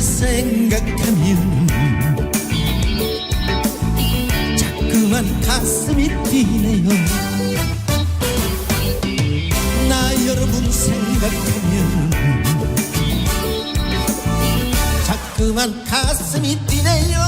생각하면 자꾸만 가슴이 뛰네요. 나 여러분 생각하면 자꾸만 가슴이 뛰네요.